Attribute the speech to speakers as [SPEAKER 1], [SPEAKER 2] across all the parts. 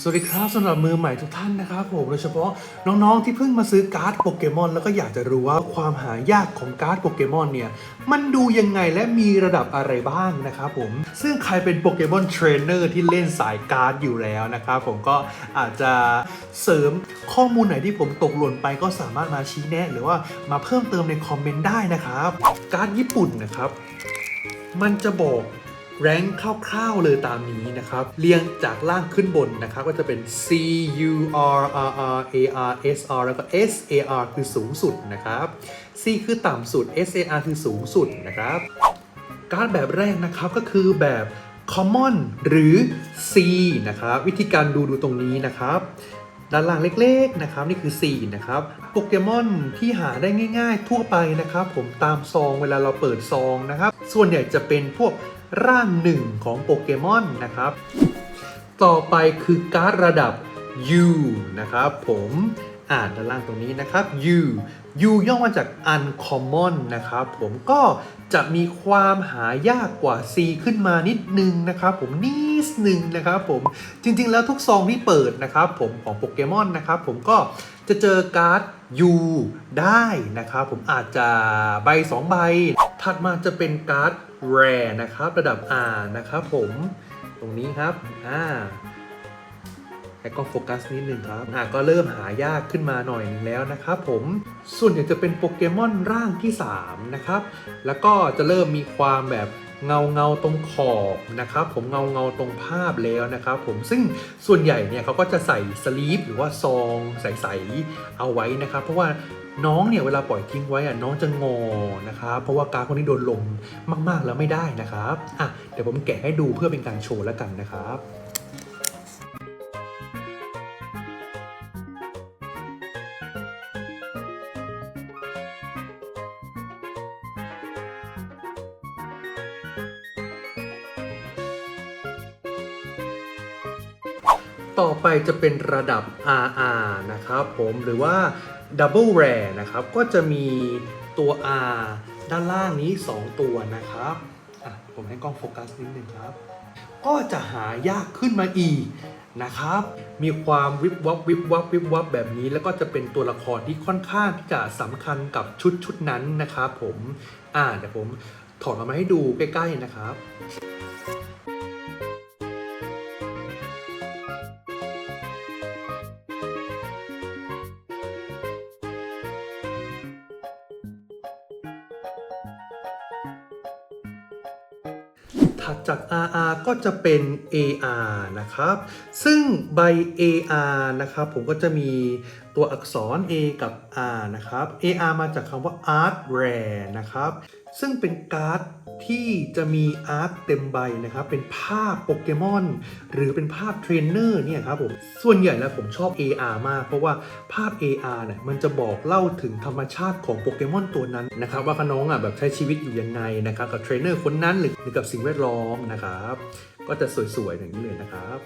[SPEAKER 1] สวัสดีครับสำหรับมือใหม่ทุกท่านนะครับผมโดยเฉพาะน้องๆที่เพิ่งมาซื้อการ์ดโปเกมอนแล้วก็อยากจะรู้ว่าความหายากของการ์ดโปเกมอนเนี่ยมันดูยังไงและมีระดับอะไรบ้างนะครับผมซึ่งใครเป็นโปเกมอนเทรนเนอร์ที่เล่นสายการ์ดอยู่แล้วนะครับผมก็อาจจะเสริมข้อมูลไหนที่ผมตกหล่นไปก็สามารถมาชี้แนะ หรือว่ามาเพิ่มเติมในคอมเมนต์ได้นะครับการ์ดญี่ปุ่นนะครับมันจะบอก แรงคร่าวๆเลยตามนี้นะครับ เรียงจากล่างขึ้นบนนะครับ ก็จะเป็น C U R R R A R S R แล้วก็ S A R คือสูงสุดนะครับ C คือต่ำสุด S A R คือสูงสุดนะครับ การแบบแรกนะครับก็คือแบบ common หรือ C นะครับ วิธีการดูดูตรงนี้นะครับด้านล่างเล็กๆนะครับนี่คือ 4 นะครับโปเกมอนที่หาได้ง่าย ๆ ทั่วไปนะครับ ผมตามซองเวลาเราเปิดซองนะครับ ส่วนใหญ่จะเป็นพวก ร่างหนึ่งของโปเกมอนนะครับ ต่อไปคือการ์ดระดับ U นะครับ ผมอ่านด้านล่างตรงนี้นะครับ U U ย่อมาจาก uncommon นะครับผมก็จะมีความหายากกว่า C ขึ้นมานิดนึงนะครับผมนิดนึงนะครับผมจริงๆแล้วทุกซองที่เปิดนะครับผมของโปเกมอนนะครับผมก็จะเจอการ์ด U ได้นะครับผมอาจจะใบ 2 ใบ ถัดมาจะเป็นการ์ด Rare นะครับ ระดับ R นะครับผมตรงนี้ครับอ่าแล้วก็โฟกัสนิดนึงครับอะก็เริ่มหายากขึ้นมาหน่อยนึงแล้วนะครับผม ส่วนใหญ่จะเป็นโปเกมอนร่างที่ 3 นะครับ แล้วก็จะเริ่มมีความแบบเงาเงาตรงขอบนะครับผมเงาเงาตรงภาพแล้วนะครับผมซึ่งส่วนใหญ่เนี่ยเขาก็จะใส่สลีปหรือว่าซองใสๆเอาไว้นะครับ เพราะว่า น้องเนี่ยเวลาปล่อยทิ้งไว้อะน้องจะงอนะครับเพราะว่าการดพวกนี้โดนลมมาก ๆ แล้วไม่ได้นะครับอะเดี๋ยวผมแกะให้ดูเพื่อเป็นการโชว์แล้วกันนะครับต่อไปจะเป็นระดับ RR นะครับผมหรือว่า Double Rare นะครับ ก็จะมีตัว R ด้านล่างนี้ 2 ตัวนะครับอะผมให้กล้องโฟกัสนิดนึงครับ ก็จะหายากขึ้นมาอีกนะครับ มีความวิบวับวิบวับวิบวับแบบนี้ แล้วก็จะเป็นตัวละครที่ค่อนข้างที่จะสำคัญกับชุดชุดนั้นนะครับผม อ่าเดี๋ยวผมถอดออกมาให้ดูใกล้ๆนะครับ จะเป็น AR นะครับ ซึ่งใบ AR นะครับผมก็จะมีตัวอักษร A กับ R นะครับ AR มาจากคำว่า Art Rare นะครับ ซึ่งเป็นการ์ดที่จะมีอาร์ตเต็มใบนะครับ เป็นภาพโปเกมอน หรือเป็นภาพเทรนเนอร์เนี่ยครับผม ส่วนใหญ่แล้วผมชอบ AR มาก เพราะว่าภาพ AR เนี่ยมันจะบอกเล่าถึงธรรมชาติของโปเกมอนตัวนั้นนะครับ ว่าน้องอะแบบใช้ชีวิตอยู่ยังไงนะครับ กับเทรนเนอร์คนนั้นหรือกับสิ่งแวดล้อมนะครับ ก็จะสวยๆอย่างนี้เลยนะครับ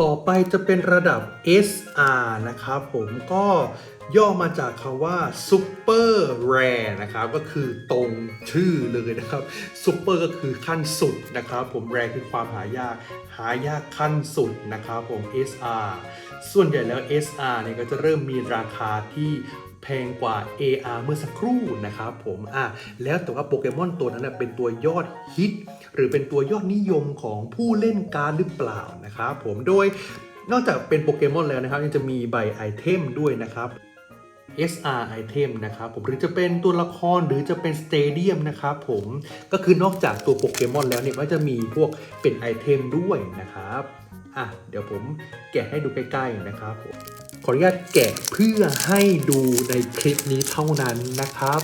[SPEAKER 1] ต่อไปจะเป็นระดับ SR นะครับผมก็ย่อมาจากคำว่า Super Rare นะครับก็คือตรงชื่อเลยนะครับ Super ก็คือขั้นสุดนะครับ ผม Rare คือความหายาก หายากขั้นสุดนะครับผม SR ส่วนใหญ่แล้ว SR เนี่ยก็จะเริ่มมีราคาที่ แพงกว่า AR เมื่อสักครู่นะครับผมอะแล้วแต่ว่าโปเกมอนตัวนั้นเป็นตัวยอดฮิต หรือเป็นตัวยอดนิยมของผู้เล่นการหรือเปล่านะครับผมโดยนอกจากเป็นโปเกมอนแล้วนะครับยังจะมีใบไอเทมด้วยนะครับ SR item นะครับผมหรือจะเป็นตัวละครหรือจะเป็นสเตเดียมนะครับผมก็คือนอกจากตัวโปเกมอนแล้วเนี่ยก็จะมีพวกเป็นไอเทมด้วยนะครับอะเดี๋ยวผมแกะให้ดูใกล้ๆนะครับผม ขออนุญาตแกะเพื่อให้ดูในคลิปนี้เท่านั้นนะครับ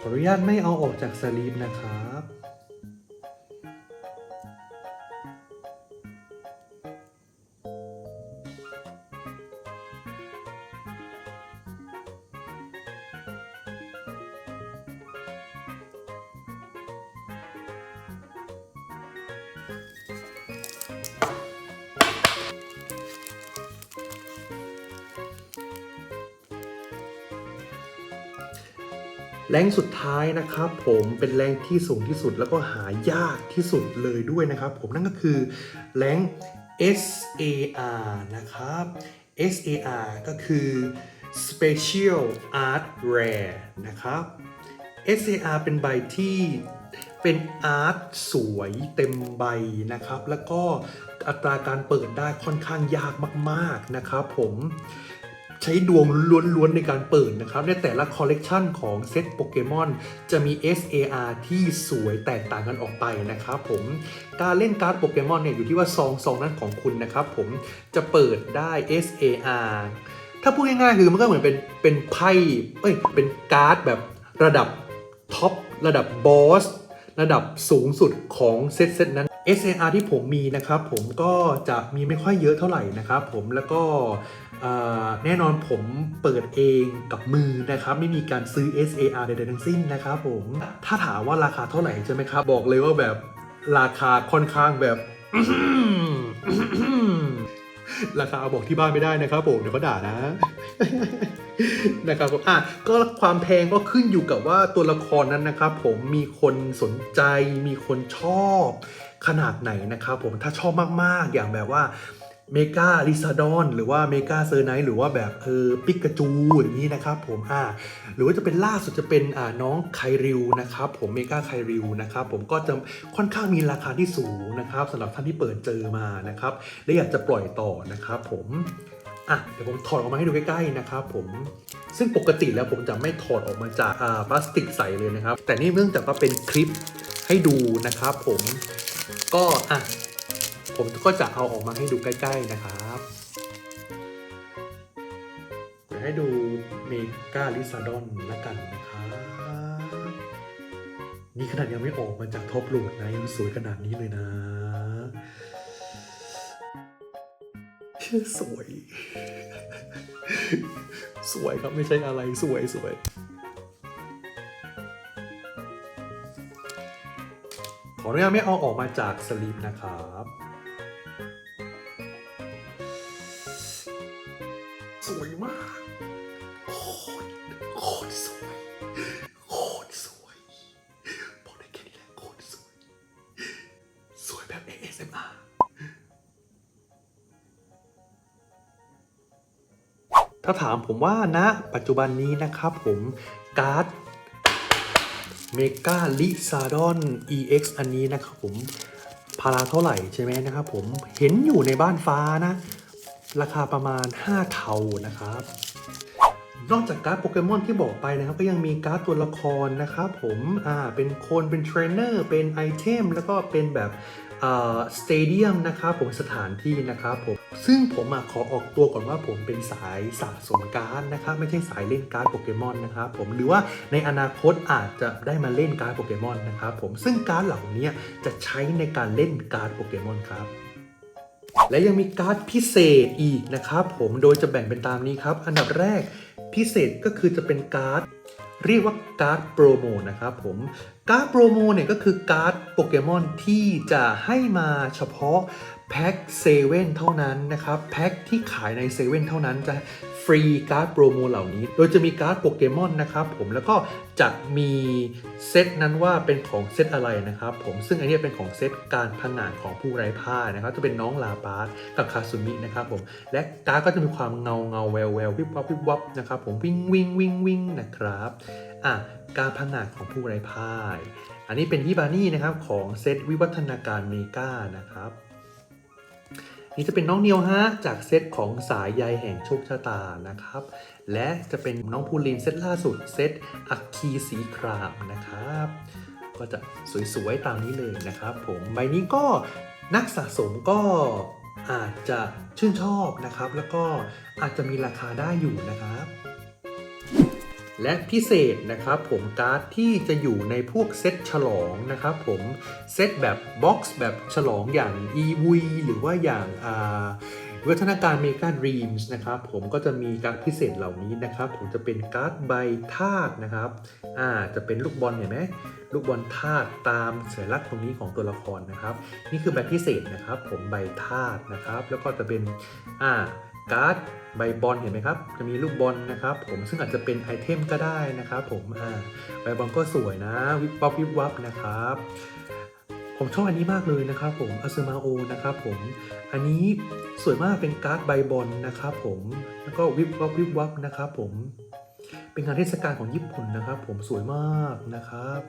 [SPEAKER 1] ขออนุญาตไม่เอาออกจากสลีปนะครับ แรงสุดท้ายนะครับผมเป็นแรงที่สูงที่สุดแล้วก็หายากที่สุดเลยด้วยนะครับ ผมนั่นก็คือแรง SAR นะครับ SAR ก็คือ Special Art Rare นะครับ SAR เป็นใบที่เป็นอาร์ตสวยเต็มใบนะครับ แล้วก็อัตราการเปิดได้ค่อนข้างยากมาก ๆ นะครับผม ใช้ดวงล้วนๆในการเปิดนะครับ ในแต่ละคอลเลกชันของเซตโปเกมอนจะมี SAR ที่สวยแตกต่างกันออกไปนะครับผมการเล่นการ์ดโปเกมอนเนี่ยอยู่ที่ว่าซองซองนั้นของคุณนะครับผมจะเปิดได้ SAR ถ้าพูดง่ายๆคือมันก็เหมือนเป็นเป็นไพ่เอ้ยเป็นการ์ดแบบระดับท็อประดับบอสระดับสูงสุดของเซตเซตนั้น SAR ที่ผมมีนะครับผมก็จะมีไม่ค่อยเยอะเท่าไหร่นะครับผมแล้วก็แน่นอนผมเปิดเองกับมือนะครับ ไม่มีการซื้อ SAR ใดๆทั้งสิ้นนะครับผมถ้าถามว่าราคาเท่าไหร่ใช่ไหมครับ บอกเลยว่าแบบราคาค่อนข้างแบบราคาบอกที่บ้านไม่ได้นะครับผมเดี๋ยวเขาด่านะนะครับผมอะก็ความแพงก็ขึ้นอยู่กับว่าตัวละครนั้นนะครับ ผมมีคนสนใจมีคนชอบ ขนาดไหนนะครับผมถ้าชอบมากๆ อย่างแบบว่าเมกาลิซาดอนหรือว่าเมกาเซอร์ไนหรือว่าแบบเออปิกาจูอย่างนี้นะครับผมอ่าหรือว่าจะเป็นล่าสุดจะเป็นอ่าน้องไคริวนะครับผมเมกาไคริวนะครับผมก็จะค่อนข้างมีราคาที่สูงนะครับสำหรับท่านที่เปิดเจอมานะครับและอยากจะปล่อยต่อนะครับผมอะเดี๋ยวผมถอดออกมาให้ดูใกล้ๆนะครับผมซึ่งปกติแล้วผมจะไม่ถอดออกมาจากอ่าพลาสติกใสเลยนะครับ แต่นี่เนื่องจากว่าเป็นคลิปให้ดูนะครับผม ก็อะผมก็จะเอาออกมาให้ดูใกล้ ๆนะครับเดี๋ยวให้ดูเมกาลิซาดอนละกันนะครับนี่ขนาดยังไม่ออกมาจากท็อปโหลดนะยังสวยขนาดนี้เลยนะสวย สวยครับไม่ใช่อะไรสวยสวย ออนุญาตไม่เอาออกมาจากสลีปนะครับสวยมากโคตรโคตรสวยโคตรสวยบอกได้แค่นี้แหละโคตรสวย สวยแบบ ASMR ถ้าถามผมว่าณปัจจุบันนี้นะครับผมการ์ด เมกาลิซาดอน EX อันนี้นะครับผมพาราเท่าไหร่ใช่ไหมนะครับผมเห็นอยู่ในบ้านฟ้านะ ราคาประมาณ 5 เท่านะครับ นอกจากการ์ดโปเกมอนที่บอกไปนะครับ ก็ยังมีการ์ดตัวละครนะครับผมอ่าเป็นคนเป็นเทรนเนอร์เป็นไอเทมแล้วก็เป็นแบบสเตเดียมนะครับผมสถานที่นะครับผม ซึ่งผมอขอออกตัวก่อนว่าผมเป็นสายสะสมการ์ดนะครับไม่ใช่สายเล่นการ์ดโปเกมอนนะครับผมหรือว่าในอนาคตอาจจะได้มาเล่นการ์ดโปเกมอนนะครับผมซึ่งการ์ดเหล่านี้จะใช้ในการเล่นการ์ดโปเกมอนครับและยังมีการ์ดพิเศษอีกนะครับผมโดยจะแบ่งเป็นตามนี้ครับ อันดับแรกพิเศษก็คือจะเป็นการ์ดเรียกว่าการ์ดโปรโมนะครับผมการ์ดโปรโมเนี่ยก็คือการ์ดโปเกมอนที่จะให้มาเฉพาะ แพ็คเซเว่นเท่านั้นนะครับแพ็คที่ขายในเซเว่นเท่านั้นจะฟรีการ์ดโปรโมเหล่านี้ โดยจะมีการ์ดโปเกมอนนะครับผมแล้วก็จะมีเซตนั้นว่าเป็นของเซตอะไรนะครับผมซึ่งอันนี้เป็นของเซตการพังงานของผู้ไร้ผ้านะครับจะเป็นน้องลาปาสกับคาซุมินะครับผมและการ์ดก็จะมีความเงาเงาแววแวววิบวับวิบวับนะครับผมวิ่งวิ่งวิ่งวิ่งนะครับอะการพังงานของผู้ไร้ผ้าอันนี้เป็นฮิบานี่นะครับของเซตวิวัฒนาการเมกานะครับ นี่จะเป็นน้องเนียวฮะจากเซตของสายใยแห่งโชคชะตานะครับ และจะเป็นน้องพูลินเซตล่าสุดเซตอัคคีสีครามนะครับ ก็จะสวยๆตามนี้เลยนะครับ ผมใบนี้ก็นักสะสมก็อาจจะชื่นชอบนะครับ แล้วก็อาจจะมีราคาได้อยู่นะครับ และพิเศษนะครับผมการ์ดที่จะอยู่ในพวกเซตฉลองนะครับผมเซตแบบบ็อกซ์แบบฉลองอย่าง e v หรือว่าอย่างอ่าวัฒนาการเมกาดรีมส์นะครับผมก็จะมีการดพิเศษเหล่านี้นะครับผมจะเป็นการ์ดใบธาตุนะครับอ่าจะเป็นลูกบอลเห็นไหมลูกบอลธาตุตามสัญลักษณ์ตรงนี้ของตัวละครนะครับ นี่คือแบบพิเศษนะครับ ผมใบธาตุนะครับ แล้วก็จะเป็นอ่า การ์ดใบบอลเห็นไหมครับ จะมีลูกบอลนะครับ ผมซึ่งอาจจะเป็นไอเทมก็ได้นะครับ ผมอ่าใบบอลก็สวยนะวิบวับวิบวับนะครับ ผมชอบอันนี้มากเลยนะครับ ผมอาซึมาโอนะครับ ผมอันนี้สวยมากเป็นการ์ดใบบอลนะครับ ผมแล้วก็วิบวับวิบวับนะครับผมเป็นงานเทศกาลของญี่ปุ่นนะครับ ผมสวยมากนะครับ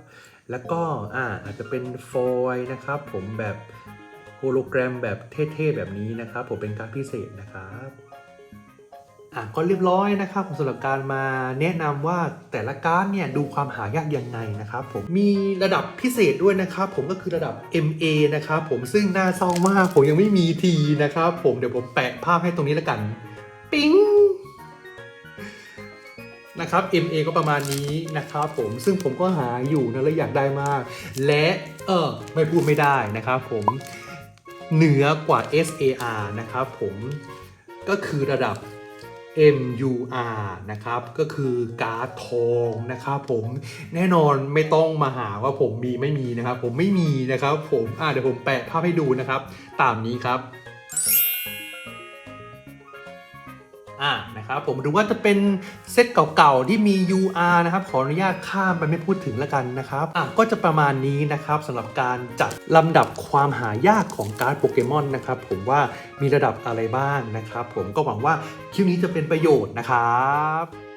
[SPEAKER 1] แล้วก็อ่าอาจจะเป็นฟอยนะครับ ผมแบบโฮโลแกรมแบบเท่ๆแบบนี้นะครับ ผมเป็นการดพิเศษนะครับ อะก็เรียบร้อยนะครับผมสำหรับการมาแนะนำว่าแต่ละการ์ดเนี่ยดูความหายากยังไงนะครับผมมีระดับพิเศษด้วยนะครับผมก็คือระดับ MA นะครับผมซึ่งน่าเศร้ามากผมยังไม่มีทีนะครับผมเดี๋ยวผมแปะภาพให้ตรงนี้แล้วกัน ปิ๊งนะครับ MA ก็ประมาณนี้นะครับผมซึ่งผมก็หาอยู่นะและอยากได้มาก และเออไม่พูดไม่ได้นะครับผมเหนือกว่า SAR นะครับผมก็คือระดับ MUR นะครับก็คือการ์ดทองนะครับผมแน่นอนไม่ต้องมาหาว่าผมมีไม่มีนะครับ ผมไม่มีนะครับผมอ่าเดี๋ยวผมแปะภาพให้ดูนะครับ ตามนี้ครับ อ่านะครับผมดูว่าจะเป็นเซตเก่าๆที่มี UR นะครับขออนุญาตข้ามไปไม่พูดถึงแล้วกันนะครับอะก็จะประมาณนี้นะครับสำหรับการจัดลำดับความหายากของการ์ดโปเกมอนนะครับผมว่ามีระดับอะไรบ้างนะครับผมก็หวังว่าคลิปนี้จะเป็นประโยชน์นะครับ